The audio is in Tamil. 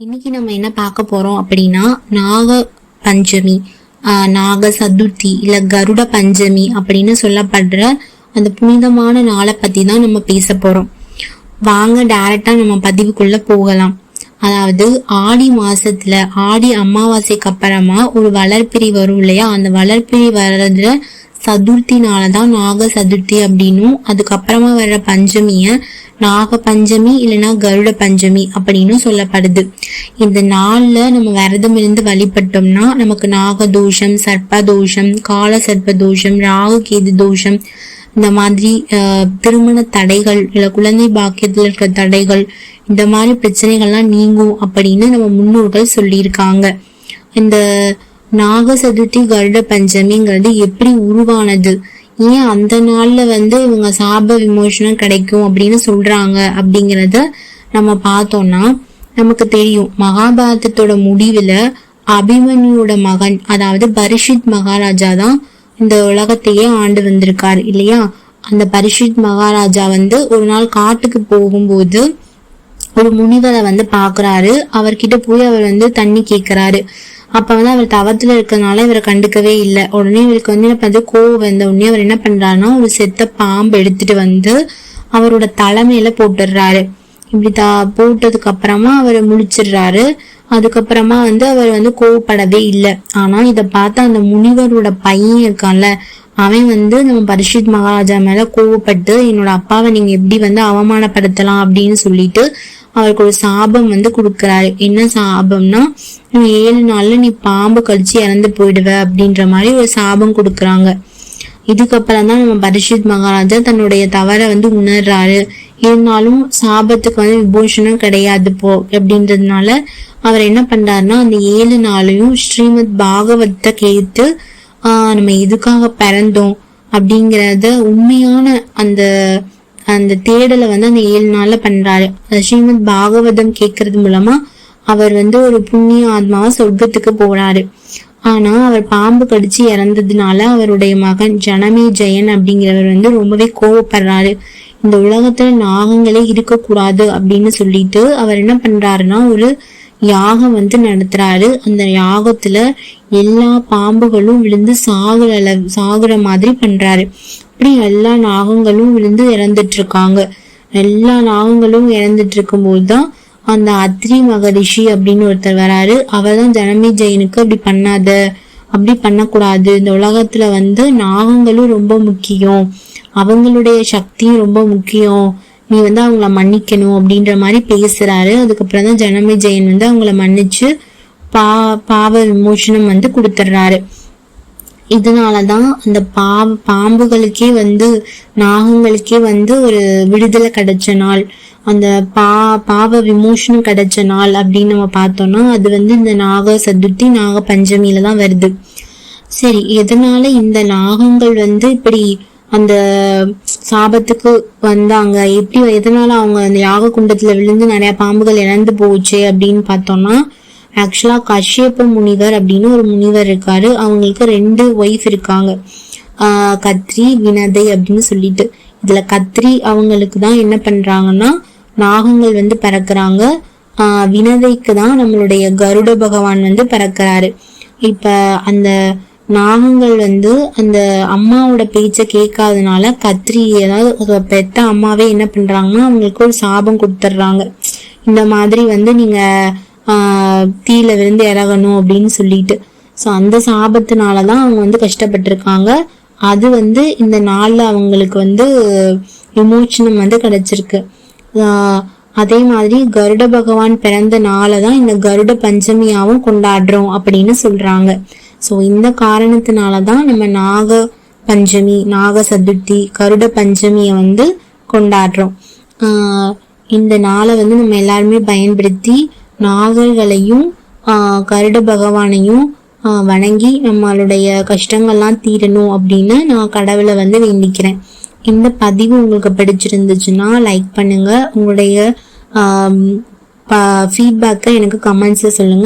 இன்னைக்கு நம்ம என்ன பார்க்க போறோம் அப்படின்னா நாக பஞ்சமி ஆஹ் நாக சதுர்த்தி இல்ல கருட பஞ்சமி அப்படின்னு சொல்லப்படுற அந்த புனிதமான நாளை பத்தி தான் நம்ம பேச போறோம். வாங்க டைரக்டா நம்ம பதிவுக்குள்ள போகலாம். அதாவது ஆடி மாசத்துல ஆடி அமாவாசைக்கு அப்புறமா ஒரு வளர்ப்பிரி வரும் இல்லையா? அந்த வளர்ப்பிரி வர்றதுல சதுர்த்தினால தான் நாக சதுர்த்தி அப்படின்னும். அதுக்கப்புறமா வர்ற பஞ்சமிய நாக பஞ்சமி இல்லைன்னா கருட பஞ்சமி அப்படின்னு சொல்லப்படுது. இந்த நாள்ல நம்ம விரதம் இருந்து வழிபட்டோம்னா நமக்கு நாக தோஷம் சர்ப்ப தோஷம் கால சர்ப்ப தோஷம் ராகு கேது தோஷம் இந்த மாதிரி திருமண தடைகள் இல்ல குழந்தை பாக்கியத்துல இருக்கிற தடைகள் இந்த மாதிரி பிரச்சனைகள்லாம் நீங்கும் அப்படின்னு நம்ம முன்னோர்கள் சொல்லியிருக்காங்க. இந்த நாக சதுர்த்தி கருட பஞ்சமிங்கிறது எப்படி உருவானது? ஏன் அந்த நாள்ல வந்து இவங்க சாப விமோசனம் கிடைக்கும் அப்படின்னு சொல்றாங்க அப்படிங்கறத நம்ம பார்த்தோம்னா நமக்கு தெரியும். மகாபாரதத்தோட முடிவுல அபிமன்யுவோட மகன் அதாவது பரிஷித் மகாராஜா தான் இந்த உலகத்தையே ஆண்டு வந்திருக்காரு இல்லையா? அந்த பரிஷித் மகாராஜா வந்து ஒரு நாள் காட்டுக்கு போகும்போது ஒரு முனிவரை வந்து பாக்குறாரு அவர்கிட்ட போய் அவர் வந்து தண்ணி கேக்குறாரு அப்ப வந்து அவர் தவத்துல இருக்கிறதுனால இவரை கண்டுக்கவே இல்லை. உடனே இவருக்கு வந்து என்ன பண்ணுது கோவம் வந்த உடனே அவர் என்ன பண்றாருன்னா ஒரு செத்த பாம்பு எடுத்துட்டு வந்து அவரோட தலைமையில போட்டுடுறாரு. இப்படி தா போட்டதுக்கு அப்புறமா அவர் முழிச்சிடுறாரு. அதுக்கப்புறமா வந்து அவர் வந்து கோவப்படவே இல்லை. ஆனா இத பார்த்து அந்த முனிவரோட பையன் இருக்கான்ல அவன் வந்து நம்ம பரிஷித் மகாராஜா மேல கோவப்பட்டு என்னோட அப்பாவை நீங்க எப்படி வந்து அவமானப்படுத்தலாம் அப்படின்னு சொல்லிட்டு அவருக்கு ஒரு சாபம் வந்து கொடுக்குறாரு. என்ன சாபம்னா நீ ஏழு நாள்ல நீ பாம்பு கடிச்சு இறந்து போயிடுவ அப்படின்ற மாதிரி ஒரு சாபம் கொடுக்குறாங்க. இதுக்கப்புறம் தான் நம்ம பரிஷித் மகாராஜா தன்னுடைய தவறை வந்து உணர்றாரு. இருந்தாலும் சாபத்துக்கு வந்து விபூஷணம் கிடையாது போ அப்படின்றதுனால அவர் என்ன பண்றாருன்னா அந்த ஏழு நாளையும் ஸ்ரீமத் பாகவத்தை கேட்டு நம்ம எதுக்காக பிறந்தோம்? அப்படிங்கிறத உண்மையான அந்த அந்த தேடலை வந்து அந்த ஏழு நாள்ல பண்றாரு. ஸ்ரீமத் பாகவதம் கேட்கறது மூலமா அவர் வந்து ஒரு புண்ணிய ஆத்மாவா சொர்க்கத்துக்கு போறாரு. ஆனா அவர் பாம்பு கடிச்சு இறந்ததுனால அவருடைய மகன் ஜனமே ஜெயன் அப்படிங்கிறவர் வந்து ரொம்பவே கோவப்படுறாரு. இந்த உலகத்துல நாகங்களே இருக்கக்கூடாது அப்படின்னு சொல்லிட்டு அவர் என்ன பண்றாருன்னா ஒரு யாகம் வந்து நடத்துறாரு. அந்த யாகத்துல எல்லா பாம்புகளும் விழுந்து சாகுற அளவு சாகுற மாதிரி பண்றாரு. அப்படி எல்லா நாகங்களும் விழுந்து இறந்துட்டு இருக்காங்க எல்லா நாகங்களும் இறந்துட்டு இருக்கும்போது தான் அந்த அத்ரி மகரிஷி அப்படின்னு ஒருத்தர் வராரு. அவர் தான் ஜனமி ஜெயினுக்கு அப்படி பண்ணாத அப்படி பண்ணக்கூடாது. இந்த உலகத்துல வந்து நாகங்களும் ரொம்ப முக்கியம். அவங்களுடைய சக்தியும் ரொம்ப முக்கியம். நீ வந்து அவங்கள மன்னிக்கணும் அப்படின்ற மாதிரி பேசுறாரு. அதுக்கப்புறம் தான் ஜனமே ஜெயன் வந்து அவங்கள மன்னிச்சு பா பாவ விமோசனம் வந்து கொடுத்துட்றாரு. இதனாலதான் அந்த பா பாம்புகளுக்கே வந்து நாகங்களுக்கே வந்து ஒரு விடுதலை கிடைச்ச நாள். அந்த பா பாவ விமோசனம் கிடைச்ச நாள் அப்படின்னு நம்ம பார்த்தோம்னா அது வந்து இந்த நாக சதுர்த்தி நாக பஞ்சமியில தான் வருது. சரி எதனால இந்த நாகங்கள் வந்து இப்படி அந்த சாபத்துக்கு வந்தாங்க. எப்படி எதனால அவங்க அந்த யாக குண்டத்துல விழுந்து நிறைய பாம்புகள் இறந்து போச்சு அப்படின்னு பார்த்தோம்னா ஆக்சுவலா கஷ்யப்ப முனிவர் அப்படின்னு ஒரு முனிவர் இருக்காரு. அவங்களுக்கு ரெண்டு ஒய்ஃப் இருக்காங்க. கத்ரி வினதை அப்படின்னு சொல்லிட்டு. இதுல கத்ரி அவங்களுக்கு தான் என்ன பண்றாங்கன்னா நாகங்கள் வந்து பறக்குறாங்க. வினதைக்கு தான் நம்மளுடைய கருட பகவான் வந்து பறக்கிறாரு. இப்ப அந்த நாகங்கள் வந்து அந்த அம்மாவோட பேச்ச கேட்காதனால கத்திரி ஏதாவது பெத்த அம்மாவே என்ன பண்றாங்கன்னா அவங்களுக்கு ஒரு சாபம் கொடுத்துட்றாங்க. இந்த மாதிரி வந்து நீங்க ஆஹ் தீயில இறகணும் இறங்கணும் அப்படின்னு சொல்லிட்டு. ஸோ அந்த சாபத்தினால தான் அவங்க வந்து கஷ்டப்பட்டிருக்காங்க. அது வந்து இந்த நாளில் அவங்களுக்கு வந்து விமோச்சனம் வந்து கிடைச்சிருக்கு. அதே மாதிரி கருட பகவான் பிறந்த நாளை தான் இந்த கருட பஞ்சமியாவும் கொண்டாடுறோம் அப்படின்னு சொல்றாங்க. ஸோ இந்த காரணத்தினால தான் நம்ம நாக பஞ்சமி நாக சதுர்த்தி கருட பஞ்சமியை வந்து கொண்டாடுறோம். இந்த நாளை வந்து நம்ம எல்லாருமே பயன்படுத்தி நாகர்களையும் கருட பகவானையும் வணங்கி நம்மளுடைய கஷ்டங்கள்லாம் தீரணும் அப்படின்னு நான் கடவுளை வந்து வேண்டிக்கிறேன். இந்த பதிவு உங்களுக்கு பிடிச்சிருந்துச்சுன்னா லைக் பண்ணுங்க. உங்களுடைய ஃபீட்பேக்கை எனக்கு கமெண்ட்ஸில் சொல்லுங்கள்